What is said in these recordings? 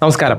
നമസ്കാരം.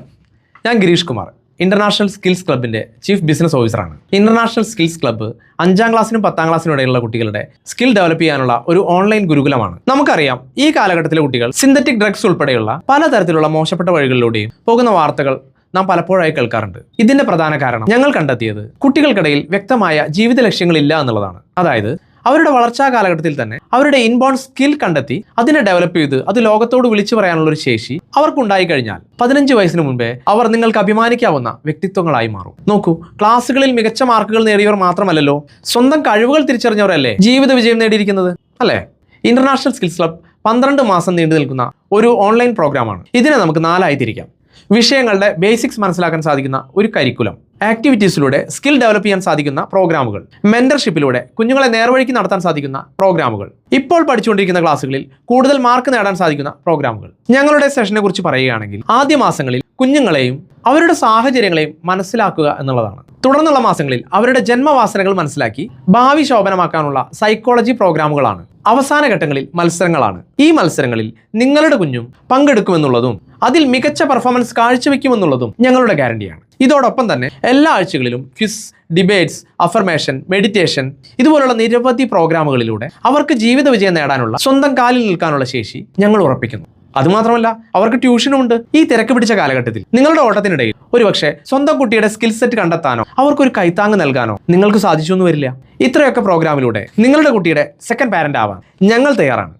ഞാൻ Girish Kumar international skills ക്ലബിന്റെ ചീഫ് ബിസിനസ് ഓഫീസറാണ് ഇന്റർനാഷണൽ സ്കിൽസ് ക്ലബ്ബ് അഞ്ചാം ക്ലാസ്സിനും പത്താം ക്ലാസ്സിനും ഇടയിലുള്ള കുട്ടികളുടെ സ്കിൽ ഡെവലപ്പ് ചെയ്യാനുള്ള ഒരു ഓൺലൈൻ ഗുരുകുലമാണ്. നമുക്കറിയാം ഈ കാലഘട്ടത്തിലെ കുട്ടികൾ സിന്തറ്റിക് ഡ്രഗ്സ് ഉൾപ്പെടെയുള്ള പലതരത്തിലുള്ള മോശപ്പെട്ട വഴികളിലൂടെയും പോകുന്ന വാർത്തകൾ നാം പലപ്പോഴായി കേൾക്കാറുണ്ട്. ഇതിന്റെ പ്രധാന കാരണം ഞങ്ങൾ കണ്ടെത്തിയത് കുട്ടികൾക്കിടയിൽ വ്യക്തമായ ജീവിത ലക്ഷ്യങ്ങൾ ഇല്ല എന്നുള്ളതാണ്. അതായത് അവരുടെ വളർച്ചാ കാലഘട്ടത്തിൽ തന്നെ അവരുടെ ഇൻബോൺ സ്കിൽ കണ്ടെത്തി അതിനെ ഡെവലപ്പ് ചെയ്ത് അത് ലോകത്തോട് വിളിച്ചു പറയാനുള്ള ഒരു ശേഷി അവർക്കുണ്ടായി കഴിഞ്ഞാൽ പതിനഞ്ച് വയസ്സിന് മുമ്പേ അവർ നിങ്ങൾക്ക് അഭിമാനിക്കാവുന്ന വ്യക്തിത്വങ്ങളായി മാറും. നോക്കൂ ക്ലാസ്സുകളിൽ മികച്ച മാർക്കുകൾ നേടിയവർ മാത്രമല്ലല്ലോ സ്വന്തം കഴിവുകൾ തിരിച്ചറിഞ്ഞവരല്ലേ ജീവിത വിജയം നേടിയിരിക്കുന്നത്? അല്ലേ? ഇന്റർനാഷണൽ സ്കിൽസ് ക്ലബ് പന്ത്രണ്ട് മാസം നീണ്ടു നിൽക്കുന്ന ഒരു ഓൺലൈൻ പ്രോഗ്രാമാണ് ഇതിനെ നമുക്ക് നാലായി തിരിക്കാം. വിഷയങ്ങളുടെ ബേസിക്സ് മനസ്സിലാക്കാൻ സാധിക്കുന്ന ഒരു കരിക്കുലം ആക്ടിവിറ്റീസിലൂടെ സ്കിൽ ഡെവലപ്പ് ചെയ്യാൻ സാധിക്കുന്ന പ്രോഗ്രാമുകൾ. മെന്റർഷിപ്പിലൂടെ കുഞ്ഞുങ്ങളെ നേർവഴിക്ക് നടത്താൻ സാധിക്കുന്ന പ്രോഗ്രാമുകൾ. ഇപ്പോൾ പഠിച്ചുകൊണ്ടിരിക്കുന്ന ക്ലാസ്സുകളിൽ കൂടുതൽ മാർക്ക് നേടാൻ സാധിക്കുന്ന പ്രോഗ്രാമുകൾ. ഞങ്ങളുടെ സെഷനെ കുറിച്ച് പറയുകയാണെങ്കിൽ ആദ്യ മാസങ്ങളിൽ കുഞ്ഞുങ്ങളെയും അവരുടെ സാഹചര്യങ്ങളെയും മനസ്സിലാക്കുക എന്നുള്ളതാണ്. തുടർന്നുള്ള മാസങ്ങളിൽ അവരുടെ ജന്മവാസനകൾ മനസ്സിലാക്കി ഭാവി ശോഭനമാക്കാനുള്ള സൈക്കോളജി പ്രോഗ്രാമുകളാണ്. അവസാന ഘട്ടങ്ങളിൽ മത്സരങ്ങളാണ്. ഈ മത്സരങ്ങളിൽ നിങ്ങളുടെ കുഞ്ഞും പങ്കെടുക്കുമെന്നുള്ളതും അതിൽ മികച്ച പെർഫോമൻസ് കാഴ്ചവെക്കുമെന്നുള്ളതും ഞങ്ങളുടെ ഗ്യാരണ്ടിയാണ്. ഇതോടൊപ്പം തന്നെ എല്ലാ ആഴ്ചകളിലും ക്വിസ് ഡിബേറ്റ്സ് അഫർമേഷൻ മെഡിറ്റേഷൻ ഇതുപോലുള്ള നിരവധി പ്രോഗ്രാമുകളിലൂടെ അവർക്ക് ജീവിത വിജയം നേടാനുള്ള സ്വന്തം കാലിൽ നിൽക്കാനുള്ള ശേഷി ഞങ്ങൾ ഉറപ്പിക്കുന്നു. അതുമാത്രമല്ല അവർക്ക് ട്യൂഷനും ഉണ്ട് ഈ തിരക്ക് പിടിച്ച കാലഘട്ടത്തിൽ നിങ്ങളുടെ ഓട്ടത്തിനിടയിൽ ഒരുപക്ഷെ സ്വന്തം കുട്ടിയുടെ സ്കിൽ സെറ്റ് കണ്ടെത്താനോ അവർക്കൊരു കൈത്താങ് നൽകാനോ നിങ്ങൾക്ക് സാധിച്ചു എന്ന് വരില്ല. ഇത്രയൊക്കെ പ്രോഗ്രാമിലൂടെ നിങ്ങളുടെ കുട്ടിയുടെ സെക്കൻഡ് പാരന്റ് ആവാൻ ഞങ്ങൾ തയ്യാറാണ്.